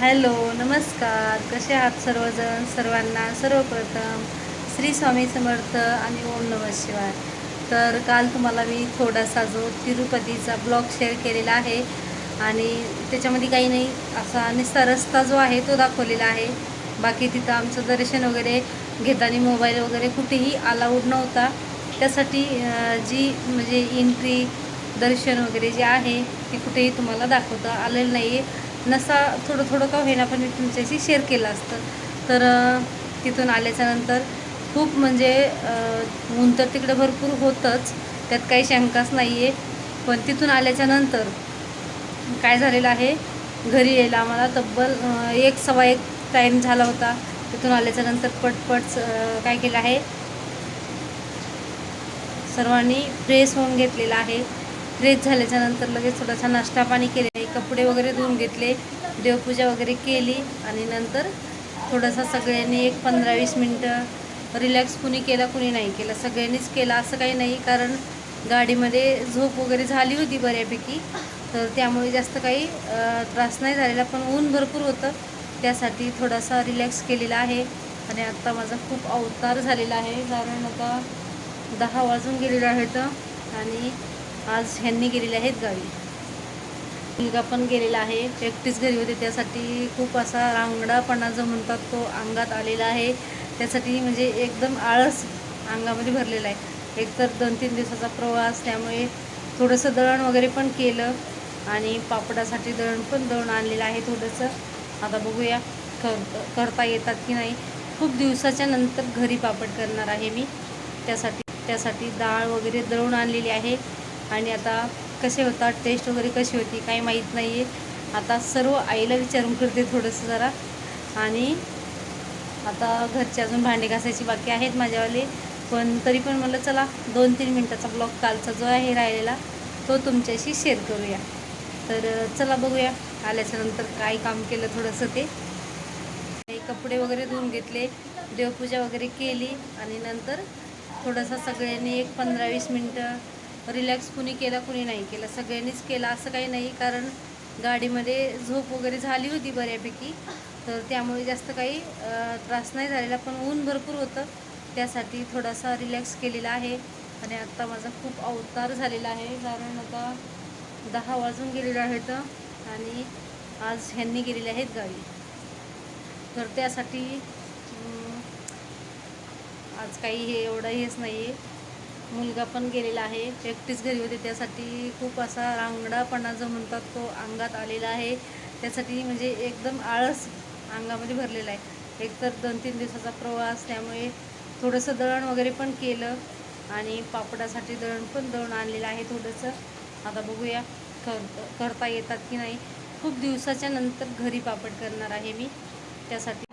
Hello नमस्कार. कसे आहात सर्वजण? सर्वांना सर्वप्रथम श्री स्वामी समर्थ आणि ओम नमः शिवाय. तर काल तुम्हाला मी थोडासा जो तिरुपतीचा ब्लॉग शेअर केलेला आहे आणि त्याच्यामध्ये काही नाही असा निस्ता रस्ता जो आहे तो दाखवलेला आहे. बाकी तिथं आमचं दर्शन वगैरे घेताना मोबाईल वगैरे कुठेही अलाउड नव्हता. त्यासाठी जी म्हणजे एंट्री दर्शन वगैरे जे आहे ते कुठेही तुम्हाला दाखवता आलेलं नाही आहे नसा थोडं थोडं का होईना पण मी तुमच्याशी शेअर केलं असतं. तर तिथून आल्याच्यानंतर खूप म्हणजे ऊन तर तिकडं भरपूर होतंच. त्यात काही शंकाच नाही आहे पण तिथून आल्याच्यानंतर काय झालेलं आहे? घरी यायला आम्हाला तब्बल एक सवा एक टाईम झाला होता. तिथून आल्याच्यानंतर पटपट काय केलं आहे? सर्वांनी फ्रेश होऊन घेतलेला आहे. फ्रेश झाल्याच्यानंतर लगेच थोडासा नाश्ता पाणी केले कपडे वगैरे धुवून घेतले देवपूजा वगैरे केली आणि नंतर थोडासा सगळ्यांनी एक पंधरा वीस मिनटं रिलॅक्स कुणी केला कुणी नाही केला. सगळ्यांनीच केला असं काही नाही कारण गाडीमध्ये झोप वगैरे झाली होती बऱ्यापैकी. तर त्यामुळे जास्त काही त्रास नाही झालेला पण ऊन भरपूर होतं. त्यासाठी थोडासा रिलॅक्स केलेला आहे आणि आत्ता माझा खूप अवतार झालेला आहे. कारण आता दहा वाजून गेलेलं आहे तर आणि आज ह्यांनी गेलेले आहेत गावी. मुलगा पण गेलेला आहे एकटीच घरी होते त्यासाठी खूप असा रांगडापणा जो म्हणतात तो अंगात आलेला आहे. त्यासाठी म्हणजे एकदम आळस अंगामध्ये भरलेला आहे. एकतर दोन तीन दिवसाचा प्रवास त्यामुळे थोडंसं दळण वगैरे पण केलं आणि पापडासाठी दळण पण दळण आणलेलं आहे थोडंसं. आता बघूया कर करता येतात की नाही. खूप दिवसाच्या नंतर घरी पापड करणार आहे मी. त्यासाठी त्यासाठी डाळ वगैरे दळून आणलेली आहे. आणि आता कसे होतात टेस्ट वगैरे कशी होती काही माहीत नाही आहे आता सर्व आईला विचारून करते थोडंसं जरा. आणि आता घरचे अजून भांडे घासायची बाकी आहेत माझ्यावाले. पण तरी पण मला चला दोन तीन मिनटाचा ब्लॉग कालचा जो आहे राहिलेला तो तुमच्याशी शेअर करूया. तर चला बघूया. आल्याच्यानंतर काय काम केलं थोडंसं ते. कपडे वगैरे धुवून घेतले देवपूजा वगैरे केली आणि नंतर थोडंसं सगळ्यांनी एक पंधरा वीस मिनटं रिलॅक्स कुणी केला कुणी नाही केला. सगळ्यांनीच केला असं काही नाही कारण गाडीमध्ये झोप वगैरे झाली होती बऱ्यापैकी. तर त्यामुळे जास्त काही त्रास नाही झालेला पण ऊन भरपूर होतं. त्यासाठी थोडासा रिलॅक्स केलेला आहे. आणि आत्ता माझा खूप अवतार झालेला आहे कारण आता दहा वाजून गेलेले आहेत आणि आज ह्यांनी गेलेले आहेत गाडी. तर त्यासाठी आज काही हे एवढं हेच नाही आहे मुलगा पण गेलेला आहे. एकटीच घरी होते. त्यासाठी खूप असा रांगडापणा जो म्हणतात तो अंगात आलेला आहे. त्यासाठी म्हणजे एकदम आळस अंगामध्ये भरलेला आहे. एकतर दोन तीन दिवसाचा प्रवास त्यामुळे थोडंसं दळण वगैरे पण केलं आणि पापडासाठी दळण पण दळण आणलेलं आहे थोडंसं. आता बघूया कर करता येतात की नाही. खूप दिवसाच्या नंतर घरी पापड करणार आहे मी. त्यासाठी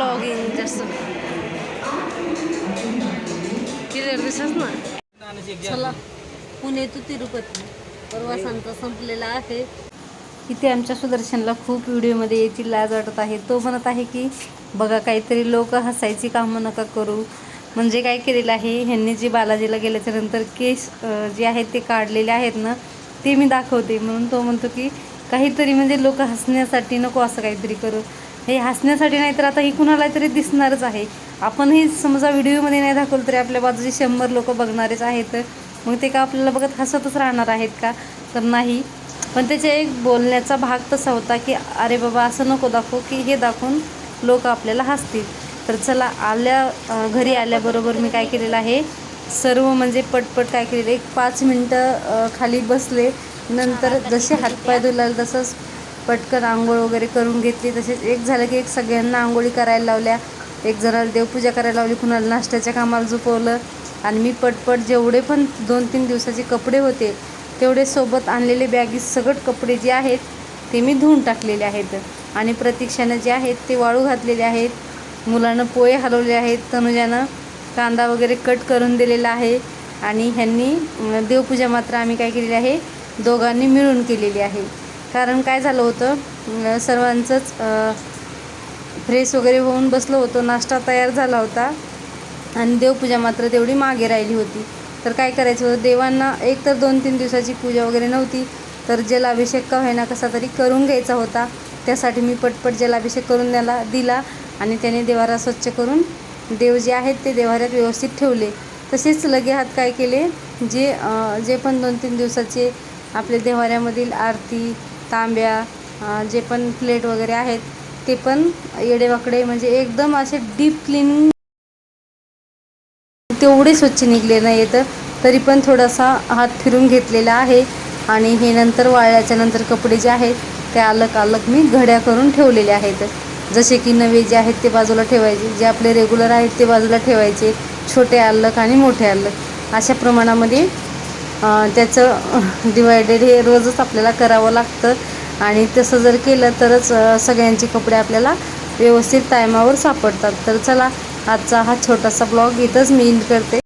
ब्लॉगिंग जास्त क्लिअर दिसत ना चला. पुणे टू तिरुपती प्रवासांचा संपलेला आहे. इथे आमच्या सुदर्शनला खूप व्हिडिओमध्ये येतील लाज वाटत आहे. तो म्हणत आहे की बघा काहीतरी लोक हसायची कामं नका करू. म्हणजे काय केलेलं आहे ह्यांनी जे बालाजीला गेल्याच्यानंतर केस जे आहेत ते काढलेले आहेत ना ते मी दाखवते. म्हणून तो म्हणतो की काहीतरी म्हणजे लोक हसण्यासाठी नको असं काहीतरी करू. हे हसण्यासाठी नाही तर आता ही कुणाला तरी दिसणारच आहे. आपणही समजा व्हिडिओमध्ये नाही दाखवलं तरी आपल्या बाजूचे शंभर लोक बघणारेच आहेत. मग ते का आपल्याला बघत हसतच राहणार आहेत का? तर नाही. पण त्याच्या एक बोलण्याचा भाग तसा होता की अरे बाबा असं नको दाखवू की हे दाखवून लोक आपल्याला हसतील. तर चला आल्या घरी आल्याबरोबर मी काय केलेलं आहे? सर्व म्हणजे पटपट काय केलेलं एक पाच मिनटं खाली बसले. नंतर जसे हातपाय धुलाल तसंच पटकन आंघोळ वगैरे करून घेतली. तसेच एक झालं की एक सगळ्यांना आंघोळी करायला लावल्या. एक जणाला देवपूजा करायला लावली. कुणाला नाश्त्याच्या कामाला झोपवलं. आणि मी पटपट जेवढे पण दोन तीन दिवसाचे कपडे होते तेवढे सोबत आणलेले बॅगीत सगट कपडे जे आहेत ते मी धुवून टाकलेले आहेत. आणि प्रतीक्षानं जे आहेत ते वाळू घातलेले आहेत. मुलानं पोहे हलवले आहेत. तनुजानं कांदा वगैरे कट करून दिलेला आहे. आणि ह्यांनी देवपूजा मात्र आम्ही काय केलेली आहे दोघांनी मिळून केलेली आहे. कारण काय झालं होतं सर्वांचंच फ्रेश वगैरे होऊन बसलो होतो नाश्ता तयार झाला होता आणि देवपूजा मात्र तेवढी मागे राहिली होती. तर काय करायचं होतं देवांना एक तर दोन तीन दिवसाची पूजा वगैरे नव्हती तर जलाभिषेक का होईना कसा तरी करून घ्यायचा होता. त्यासाठी मी पटपट जलाभिषेक करून त्याला दिला आणि त्याने देवारा स्वच्छ करून देव जे आहेत ते देवाऱ्यात व्यवस्थित ठेवले. तसेच लगे हात काय केले जे जे पण दोन तीन दिवसाचे आपले देवाऱ्यामधील आरती तांब्या जे पण प्लेट वगैरे आहेत ते पण येडेवाकडे म्हणजे एकदम असे डीप क्लीन तेवढे स्वच्छ निघले नाही तर. तरी पण थोडासा हात फिरून घेतलेला आहे. आणि हे नंतर वाळल्याच्या नंतर कपडे जे आहेत ते अलग अलग मी घड्या करून ठेवलेले आहेत. जसे की नवे जे आहेत ते बाजूला ठेवायचे. जे आपले रेग्युलर आहेत ते बाजूला ठेवायचे. छोटे अलग आणि मोठे अलग. अशा प्रमाणामध्ये त्याचं डिवायडेड हे रोजच आपल्याला करावं लागतं. आणि तसं जर केलं तरच सगळ्यांचे कपडे आपल्याला व्यवस्थित टायमावर सापडतात. तर चला आजचा हा छोटासा ब्लॉग इथंच मी इन करते.